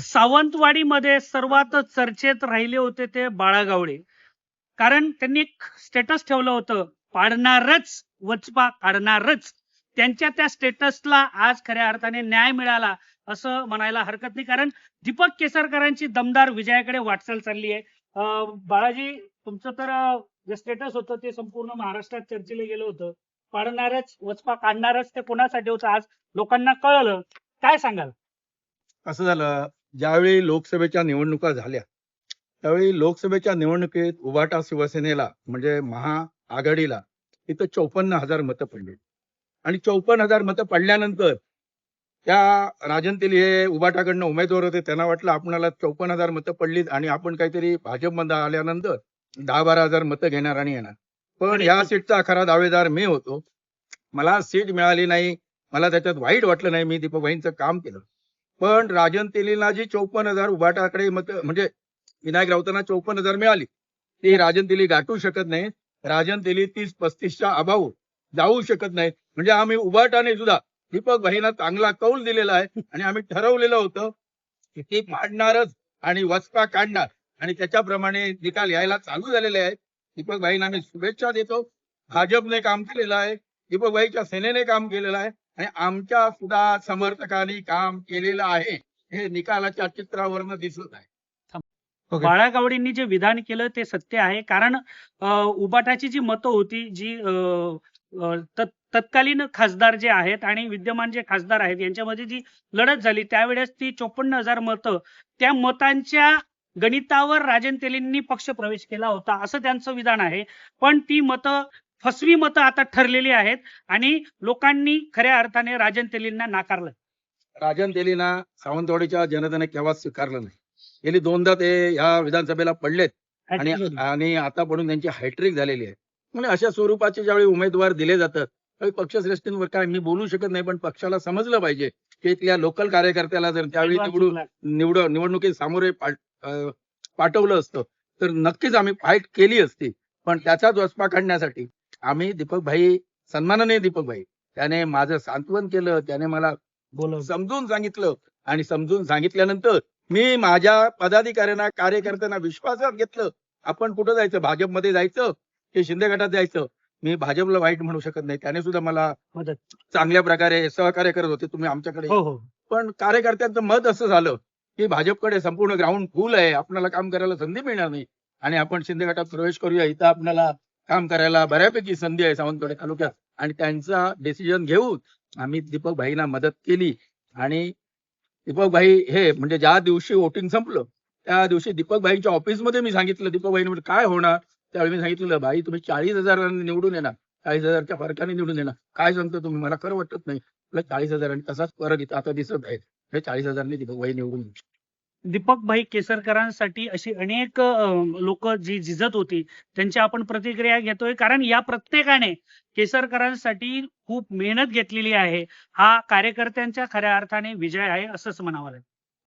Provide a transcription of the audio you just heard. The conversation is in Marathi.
सावंतवाडीमध्ये सर्वात चर्चेत राहिले होते ते बाळागावडे. कारण त्यांनी एक स्टेटस ठेवलं होतं पाडणारच वचपा काढणारच. त्यांच्या त्या स्टेटसला आज खऱ्या अर्थाने न्याय मिळाला असं म्हणायला हरकत नाही. कारण दीपक केसरकरांची दमदार विजयाकडे वाटचाल चालली आहे. अं, बाळाजी तुमचं तर जे स्टेटस होतं ते संपूर्ण महाराष्ट्रात चर्चेला गेलं होतं. पाडणारच वचपा काढणारच ते कोणासाठी होतं आज लोकांना कळलं. काय सांगाल? असं झालं. ज्यावेळी लोकसभेच्या निवडणुका झाल्या त्यावेळी लोकसभेच्या निवडणुकीत उभाटा शिवसेनेला म्हणजे महाआघाडीला इथं चौपन्न हजार मतं पडली. आणि चौपन्न हजार मतं पडल्यानंतर त्या राजन तेली हे उभाटाकडनं उमेदवार होते त्यांना वाटलं आपणाला चौपन्न हजार मतं पडलीत आणि आपण काहीतरी भाजपमध्ये आल्यानंतर दहा बारा हजार मतं घेणार आणि येणार. पण या सीटचा खरा दावेदार मी होतो. मला सीट मिळाली नाही मला त्याच्यात वाईट वाटलं नाही मी दीपक भाईंचं काम केलं. पण राजन तेलीला जी चौपन्न हजार उभाटाकडे मत म्हणजे विनायक राऊतांना चौपन्न हजार मिळाली. ती राजन तेली गाठू शकत नाही राजन तेली तीस पस्तीसच्या अभाव जाऊ शकत नाही म्हणजे आम्ही उभाटाने सुद्धा दीपक भाईना चांगला कौल दिलेला आहे आणि आम्ही ठरवलेलं होतं की ती पाडणारच आणि वचपा काढणार. आणि त्याच्याप्रमाणे निकाल यायला चालू झालेले आहेत. दीपक भाईंना आम्ही शुभेच्छा देतो. भाजपने काम केलेलं आहे. दीपक भाईच्या सेनेने काम केलेलं आहे आणि आमच्या सुद्धा समर्थकांनी काम केलेलं आहे. हे निकालाच्या चित्रावरनं दिसत आहे. ओके. बाळागावडेंनी जे विधान केलं ते सत्य आहे. कारण उबाटाची जी मतं होती जी तत्कालीन खासदार जे आहेत आणि विद्यमान जे खासदार आहेत यांच्यामध्ये जी लढत झाली त्यावेळेस ती चोपन्न हजार मतं त्या मतांच्या गणितावर राजन तेलींनी पक्ष प्रवेश केला होता असं त्यांचं विधान आहे. पण ती मतं फसवी मतं आता ठरलेली आहेत आणि लोकांनी खऱ्या अर्थाने राजन तेलींना नाकारलं. राजन तेलीना सावंतवाडीच्या जनतेने केव्हाच स्वीकारलं नाही. गेली दोनदा ते ह्या विधानसभेला पडलेत आणि आणि आता पडून त्यांची हायट्रिक झालेली आहे. म्हणजे अशा स्वरूपाचे ज्यावेळी उमेदवार दिले जातात त्यावेळी पक्षश्रेष्ठींवर काय मी बोलू शकत नाही पण पक्षाला समजलं पाहिजे की इथल्या लोकल कार्यकर्त्याला जर त्यावेळी निवडून निवड निवडणुकीत सामोरे पाठवलं असतं तर नक्कीच आम्ही फाईट केली असती. पण त्याचाच वचपा काढण्यासाठी आम्ही दीपक भाई सन्माननीय दीपक भाई. त्याने माझं सांत्वन केलं त्याने मला समजून सांगितलं आणि समजून सांगितल्यानंतर मी माझ्या पदाधिकाऱ्यांना कार्यकर्त्यांना विश्वासात घेतलं. आपण कुठं जायचं? भाजपमध्ये जायचं की शिंदे गटात जायचं? मी भाजपला वाईट म्हणू शकत नाही. त्याने सुद्धा मला चांगल्या प्रकारे सहकार्य करत होते तुम्ही आमच्याकडे. हो हो. पण कार्यकर्त्यांचं मत असं झालं की भाजपकडे संपूर्ण ग्राउंड फुल आहे. आपल्याला काम करायला संधी मिळणार नाही. आणि आपण शिंदे गटात प्रवेश करूया. इथं आपल्याला काम करायला बऱ्यापैकी संधी आहे सावंतवाडी तालुक्यात. आणि त्यांचा डिसिजन घेऊन आम्ही दीपक भाईंना मदत केली. आणि दीपक भाई हे म्हणजे ज्या दिवशी वोटिंग संपलं त्या दिवशी दीपक भाईंच्या ऑफिसमध्ये मी सांगितलं दीपक भाईने म्हणजे काय होणार? त्यावेळी मी सांगितलं भाई तुम्ही चाळीस हजारांनी निवडून येणार. चाळीस हजारच्या फरकाने निवडून येणार. काय सांगतो तुम्ही? मला खरं वाटत नाही. चाळीस हजारांनी तसाच फरक इथं आता दिसत आहे हे चाळीस हजारांनी दीपक भाई निवडून दीपक भाई केसरकरांसाठी अशी अनेक लोक जी झिजत होती त्यांची आपण प्रतिक्रिया घेतोय. कारण या प्रत्येकाने केसरकरांसाठी खूप मेहनत घेतलेली आहे. हा कार्यकर्त्यांच्या खऱ्या अर्थाने विजय आहे असंच म्हणावं लागेल.